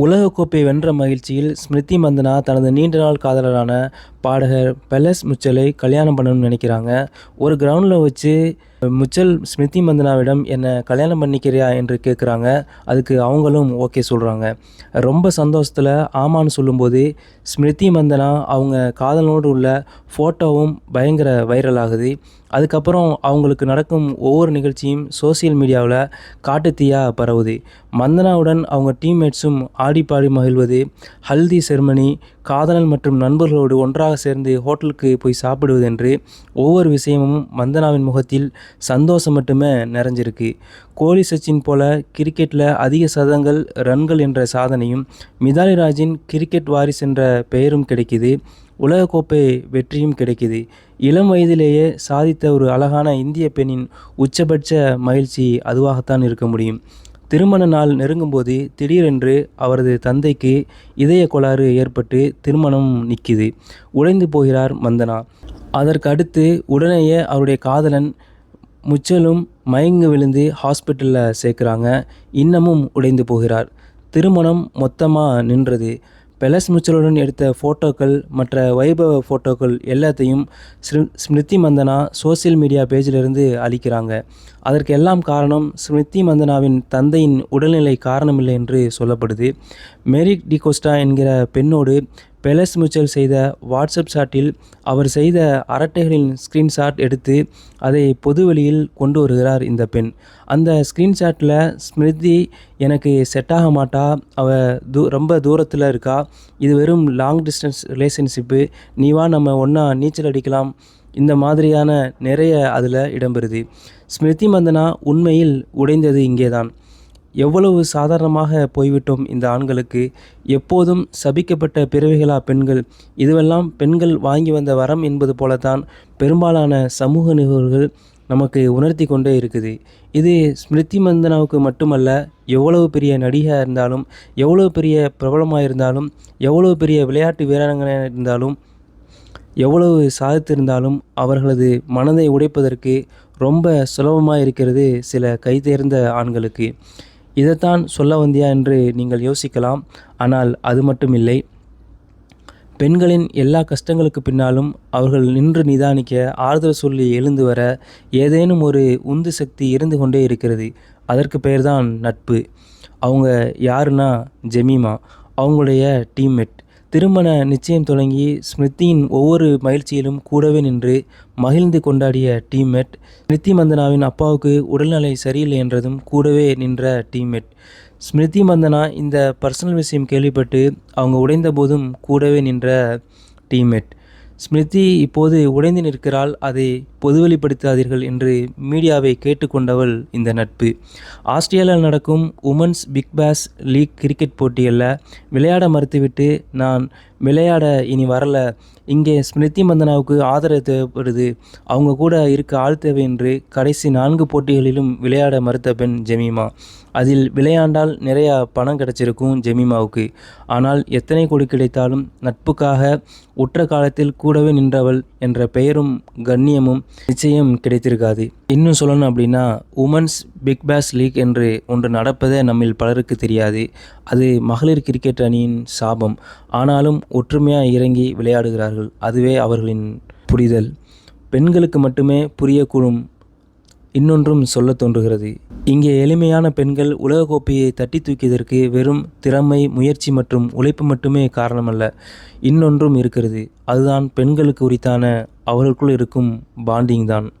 உலகக்கோப்பை வென்ற மகிழ்ச்சியில் ஸ்மிருதி மந்தனா தனது நீண்ட நாள் காதலரான பாடகர் பெலஸ் முச்சலை கல்யாணம் பண்ணணும்னு நினைக்கிறாங்க. ஒரு கிரவுண்டில் வச்சு முச்சல் ஸ்மிருதி மந்தனாவிடம் என்னை கல்யாணம் பண்ணிக்கிறியா? என்று கேட்குறாங்க அதுக்கு அவங்களும் ஓகே சொல்கிறாங்க ரொம்ப சந்தோஷத்தில் ஆமான்னு சொல்லும்போது ஸ்மிருதி மந்தனா அவங்க காதலனோடு உள்ள ஃபோட்டோவும் பயங்கர வைரல் ஆகுது. அதுக்கப்புறம் அவங்களுக்கு நடக்கும் ஒவ்வொரு நிகழ்ச்சியும் சோசியல் மீடியாவில் காட்டுத்தீயாக பரவுது. மந்தனாவுடன் அவங்க டீம்மேட்ஸும் ஆடி பாடி மகிழ்வது ஹல்தி செர்மனி காதலன் மற்றும் நண்பர்களோடு ஒன்றாக சேர்ந்து ஹோட்டலுக்கு போய் சாப்பிடுவது என்று ஒவ்வொரு விஷயமும் மந்தனாவின் முகத்தில் சந்தோஷம் மட்டுமே நிறைஞ்சிருக்கு. கோலி சச்சின் போல கிரிக்கெட்டில் அதிக சதங்கள் ரன்கள் என்ற சாதனையும் மிதாலி ராஜின் கிரிக்கெட் வாரிஸ் என்ற பெயரும் கிடைக்குது. உலகக்கோப்பை வெற்றியும் கிடைக்குது. இளம் வயதிலேயே சாதித்த ஒரு அழகான இந்திய பெண்ணின் உச்சபட்ச மகிழ்ச்சி அதுவாகத்தான் இருக்க முடியும். திருமண நாள் நெருங்கும்போது திடீரென்று அவரது தந்தைக்கு இதய கோளாறு ஏற்பட்டு திருமணம் நிற்கிது உடைந்து போகிறார் மந்தனா. அதற்கு அடுத்து உடனேயே அவருடைய காதலன் முச்சலும் மயங்கி விழுந்து ஹாஸ்பிட்டலில் சேர்க்குறாங்க. இன்னமும் உடைந்து போகிறார். திருமணம் மொத்தமாக நின்றது. பெலஸ் முச்சலுடன் எடுத்த ஃபோட்டோக்கள் மற்ற வைபவ ஃபோட்டோக்கள் எல்லாத்தையும் ஸ்மிருதி மந்தனா சோசியல் மீடியா பேஜிலிருந்து அழிக்கிறாங்க. அதற்கு எல்லாம் காரணம் ஸ்மிருதி மந்தனாவின் தந்தையின் உடல்நிலை காரணமில்லை என்று சொல்லப்படுது. மெரிக் டிகோஸ்டா என்கிற பெண்ணோடு பெலஸ் முச்சல் செய்த வாட்ஸ்அப் சாட்டில் அவர் செய்த அரட்டைகளின் ஸ்க்ரீன்ஷாட் எடுத்து அதை பொதுவெளியில் கொண்டு வருகிறார் இந்த பெண். அந்த ஸ்க்ரீன்ஷாட்டில் ஸ்மிருதி எனக்கு செட் ஆக மாட்டா அவள் தூ ரொம்ப தூரத்தில் இருக்கா இது வெறும் லாங் டிஸ்டன்ஸ் ரிலேஷன்ஷிப்பு நீ வா நம்ம ஒன்றா நீச்சல் அடிக்கலாம் இந்த மாதிரியான நிறைய அதில் இடம்பெறுது. ஸ்மிருதி மந்தனா உண்மையில் உடைந்தது இங்கே தான் எவ்வளவு சாதாரணமாக போய்விட்டோம் இந்த ஆண்களுக்கு? எப்போதும் சபிக்கப்பட்ட பிறவிகளா பெண்கள்? இதுவெல்லாம் பெண்கள் வாங்கி வந்த வரம் என்பது போலத்தான் பெரும்பாலான சமூக நிகழ்வுகள் நமக்கு உணர்த்தி கொண்டே இருக்குது. இது ஸ்மிருதி மந்தனாவுக்கு மட்டுமல்ல எவ்வளவு பெரிய நடிகையாக இருந்தாலும் எவ்வளவு பெரிய பிரபலமாக இருந்தாலும் எவ்வளவு பெரிய விளையாட்டு வீராங்கனையாக இருந்தாலும் எவ்வளவு சாதித்திருந்தாலும் அவர்களது மனதை உடைப்பதற்கு ரொம்ப சுலபமாக இருக்கிறது சில கைதேர்ந்த ஆண்களுக்கு. இதைத்தான் சொல்ல வந்தியா என்று நீங்கள் யோசிக்கலாம். ஆனால் அது மட்டும் இல்லை. பெண்களின் எல்லா கஷ்டங்களுக்கு பின்னாலும் அவர்கள் நின்று நிதானிக்க ஆறுதல் சொல்லி எழுந்து வர ஏதேனும் ஒரு உந்து சக்தி இருந்து கொண்டே இருக்கிறது. அதற்கு பெயர்தான் நட்பு. அவங்க யாருன்னா ஜெமீமா. அவங்களுடைய டீம்மேட். திருமண நிச்சயம் தொடங்கி ஸ்மிருதியின் ஒவ்வொரு மகிழ்ச்சியிலும் கூடவே நின்று மகிழ்ந்து கொண்டாடிய டீம்மேட் ஸ்மிருதி மந்தனாவின் அப்பாவுக்கு உடல்நிலை சரியில்லை என்றதும் கூடவே நின்ற டீம்மேட். ஸ்மிருதி மந்தனா இந்த பர்சனல் விஷயம் கேள்விப்பட்டு அவங்க உடைந்த போதும் கூடவே நின்ற டீம்மேட். ஸ்மிருதி இப்போது உடைந்து நிற்கிறாள். அதை பொதுவெளிப்படுத்தாதீர்கள் என்று மீடியாவை கேட்டுக்கொண்டவள் இந்த நட்பு. ஆஸ்திரேலியாவில் நடக்கும் women's big bash league cricket போட்டியில் விளையாட மறுத்துவிட்டு நான் விளையாட இனி வரல. இங்கே ஸ்மிருதி மந்தனாவுக்கு ஆதரவு தேவைப்படுது. அவங்க கூட இருக்க ஆள் தேவை என்று கடைசி நான்கு போட்டிகளிலும் விளையாட மறுத்த பெண் ஜெமீமா. அதில் விளையாண்டால் நிறையா பணம் கிடைச்சிருக்கும் ஜெமீமாவுக்கு. ஆனால் எத்தனை கொடி கிடைத்தாலும் நட்புக்காக உற்ற காலத்தில் கூடவே நின்றவள் என்ற பெயரும் கண்ணியமும் நிச்சயம் கிடைத்திருக்காது. இன்னும் சொல்லணும் அப்படின்னா உமன்ஸ் பிக் பாஸ் லீக் என்று ஒன்று நடப்பதே நம்மில் பலருக்கு தெரியாது. அது மகளிர் கிரிக்கெட் அணியின் சாபம். ஆனாலும் ஒற்றுமையாக இறங்கி விளையாடுகிறார்கள். அதுவே அவர்களின் புரிதல். பெண்களுக்கு மட்டுமே புரியக்கூடும் இன்னொன்றும் சொல்ல தோன்றுகிறது. இங்கே எளிமையான பெண்கள் உலகக்கோப்பையை தட்டி தூக்கியதற்கு வெறும் திறமை முயற்சி மற்றும் உழைப்பு மட்டுமே காரணமல்ல இன்னொன்றும் இருக்கிறது. அதுதான் பெண்களுக்கு உரித்தான அவர்களுக்குள் இருக்கும் பாண்டிங் தான்